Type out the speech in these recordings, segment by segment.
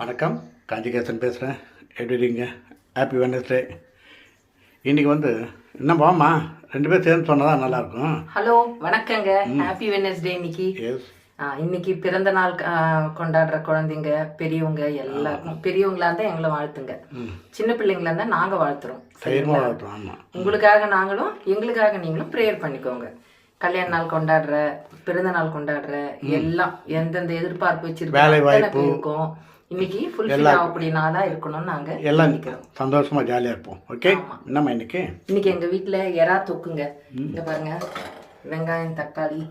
வணக்கம். காஞ்சிகேசன் பேசுகிறேன் எப்படி இருக்கீங்க? ஹாப்பி வெனஸ்டே இன்றைக்கி வந்து என்ன வாமா ரெண்டு பேரும் சேர்ந்து சொன்னதா நல்லாயிருக்கும். ஹலோ வணக்கங்க. ஹாப்பி வெனஸ்டே இன்னைக்கு. எஸ் இன்னைக்கு பிறந்த நாள் கொண்டாடுற குழந்தைங்க பெரியவங்க எல்லாருக்கும் பெரியவங்களா இருந்தா எங்களை வாழ்த்துங்க. சின்ன பிள்ளைங்களா இருந்தா நாங்க வாழ்த்துறோம். உங்களுக்காக நாங்களும் எங்களுக்காக நீங்களும் ப்ரேயர் பண்ணிக்கோங்க. கல்யாண நாள் கொண்டாடுற பிறந்த நாள் கொண்டாடுற எல்லாம் எந்தெந்த எதிர்பார்ப்பு வேலை வச்சிருக்கோம். இருக்கும் இன்னைக்கு ஃபுல்ஃபில் ஆகக்கூடிய நாளா இருக்கணும்னு நாங்க எல்லாம் நினைக்கிறோம். சந்தோஷமாக ஜாலியாக இருப்போம். ஓகே என்னம்மா இன்னைக்கு? இன்னைக்கு எங்க வீட்ல எறா தொக்குங்க. இங்க பாருங்க. வெங்காயம் தக்காளி.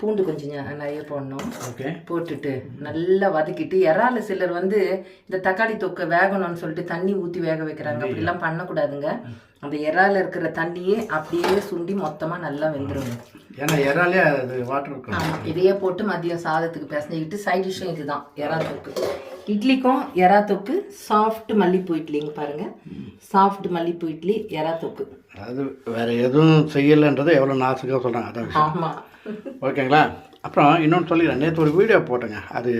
பூண்டு கொஞ்சம் நிறைய போடணும். ஓகே. போட்டுட்டு நல்லா வதக்கிட்டு இறால சிலர் வந்து இந்த தக்காளி தொக்கை வேகணும்னு சொல்லிட்டு தண்ணி ஊற்றி வேக வைக்கிறாங்க. அப்படிலாம் பண்ணக்கூடாதுங்க. அந்த இறால இருக்கிற தண்ணியே அப்படியே சுண்டி மொத்தமா நல்லா வெந்துருங்க. ஏன்னா இறாலே அது வாட்டர் இதையே போட்டு மதியம் சாதத்துக்கு பிசைஞ்சிக்கிட்டு சைட் டிஷ்ஷும் இதுதான் எறா தொக்கு. இட்லிக்கும் எறா தொக்கு சாஃப்ட் மல்லிப்பூ இட்லிங்க பாருங்க. சாஃப்ட் மல்லிப்பூ இட்லி எறா தொக்கு. அதாவது வேறு எதுவும் செய்யலைன்றது எவ்வளோ நாசுக்காக சொல்கிறாங்க அதான் விஷயம். ஓகேங்களா? அப்புறம் இன்னொன்று சொல்லிக்கிறேன். நேற்று ஒரு வீடியோ போட்டேங்க. அது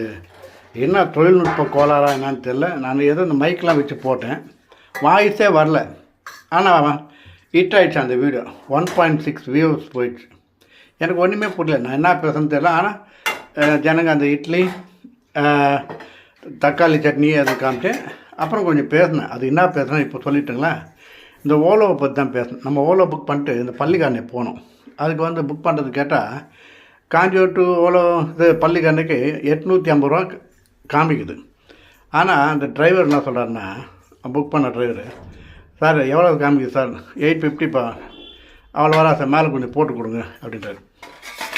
என்ன தொழில்நுட்ப கோளாறா என்னன்னு தெரில நான் ஏதோ இந்த மைக்கெலாம் வச்சு போட்டேன். வாய்ஸே வரல. ஆனால் ஹிட் ஆயிடுச்சு அந்த video. One point six views போயிடுச்சு. எனக்கு ஒன்றுமே புரியல. நான் என்ன பேசுறேன்னு தெரியல. ஆனால் ஜனங்க அந்த இட்லி தக்காளி சட்னி அது காமிச்சேன் அப்புறம் கொஞ்சம் பேசினேன். அது என்ன பேசுனேன் இப்போ சொல்லிட்டுங்களா இந்த ஓலோவை பற்றி தான் பேசணும். நம்ம ஓலோ புக் பண்ணிட்டு இந்த பள்ளிக்காரனை போனோம் அதுக்கு வந்து புக் பண்ணுறது கேட்டால் காஞ்சிபுரம் டு ஓலோ இது பள்ளிக்காரனுக்கு எட்நூற்றி ஐம்பது ரூபா காமிக்குது. ஆனால் அந்த டிரைவர் என்ன சொல்கிறாருன்னா புக் பண்ண டிரைவர் சார் எவ்வளோ காமிக்குது சார்? எயிட் ஃபிஃப்டிப்பா அவ்வளோ வரா சார். மேலே கொஞ்சம் போட்டு கொடுங்க அப்படின்றாரு.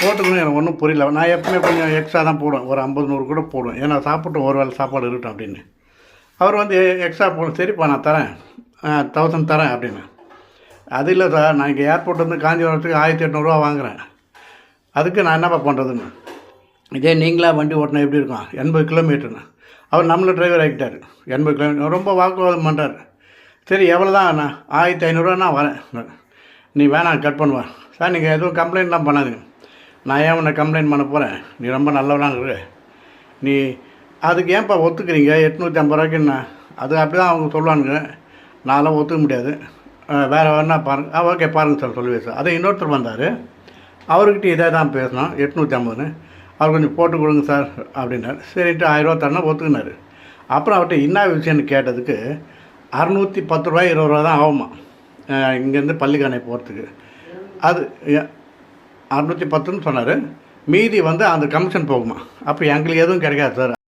போட்டு கொடுங்க எனக்கு ஒன்றும் புரியல. நான் எப்பவுமே கொஞ்சம் எக்ஸ்ட்ரா தான் போடுவேன். ஒரு ஐம்பது நூறு கூட போடுவேன். ஏன்னா சாப்பிட்டு ஒரு வேளை சாப்பாடு இருக்கட்டும் அப்படின்னு. அவர் வந்து எக்ஸ்ட்ரா போடும் சரிப்பா நான் தரேன். தௌசண்ட் தரேன் அப்படின்னு. அது இல்லை சார் நான் இங்கே ஏர்போர்ட் வந்து காஞ்சிபுரத்துக்கு ஆயிரத்தி எட்நூறுரூவா வாங்குறேன். அதுக்கு நான் என்னப்பா பண்ணுறதுன்னு இதே நீங்களா வண்டி ஓட்டினா எப்படி இருக்கும்? எண்பது கிலோமீட்டருன்னு அவர் நம்மளும் டிரைவர் ஆகிட்டார் எண்பது கிலோமீட்டர் ரொம்ப வாக்குவாதம் பண்ணுறாரு சரி எவ்வளோ தான் அண்ணா ஆயிரத்தி ஐநூறுரூவா நான் வரேன். நீ வேணாம் கட் பண்ணுவேன் சார் நீங்கள் எதுவும் கம்ப்ளைண்ட்லாம் பண்ணாதுங்க. நான் ஏன் உன்னை கம்ப்ளைண்ட் பண்ண போகிறேன் நீ ரொம்ப நல்லவனாக இரு. நீ அதுக்கு ஏன்ப்பா ஒத்துக்கிறீங்க? எட்நூற்றி ஐம்பது ரூபாய்க்குன்னா அது அப்படி தான் அவங்க சொல்லுவானுங்க. நான்லாம் ஒத்துக்க முடியாது. வேறு வேணா பாருங்க. ஆ ஓகே பாருங்க சார் சொல்லுவேன் சார். அதே இன்னொருத்தர் வந்தார். அவர்கிட்ட இதே தான் பேசினோம். எட்நூற்றி ஐம்பதுன்னு. அவர் கொஞ்சம் போட்டு கொடுங்க சார் அப்படின்னாரு. சரிட்டு ஆயிரரூவா தரணும் ஒத்துக்கினார். அப்புறம் அவர்கிட்ட என்ன விஷயம்னு கேட்டதுக்கு அறநூற்றி பத்து ரூபாய் இருபது ரூபா தான் ஆகுமா? இங்கேருந்து பள்ளிக்கானை போகிறதுக்கு அது அறநூற்றி அறுநூற்றி பத்துன்னு சொன்னார். மீதி வந்து அந்த கமிஷன் போகுமா? அப்போ எங்களுக்கு எதுவும் கிடைக்காது சார்.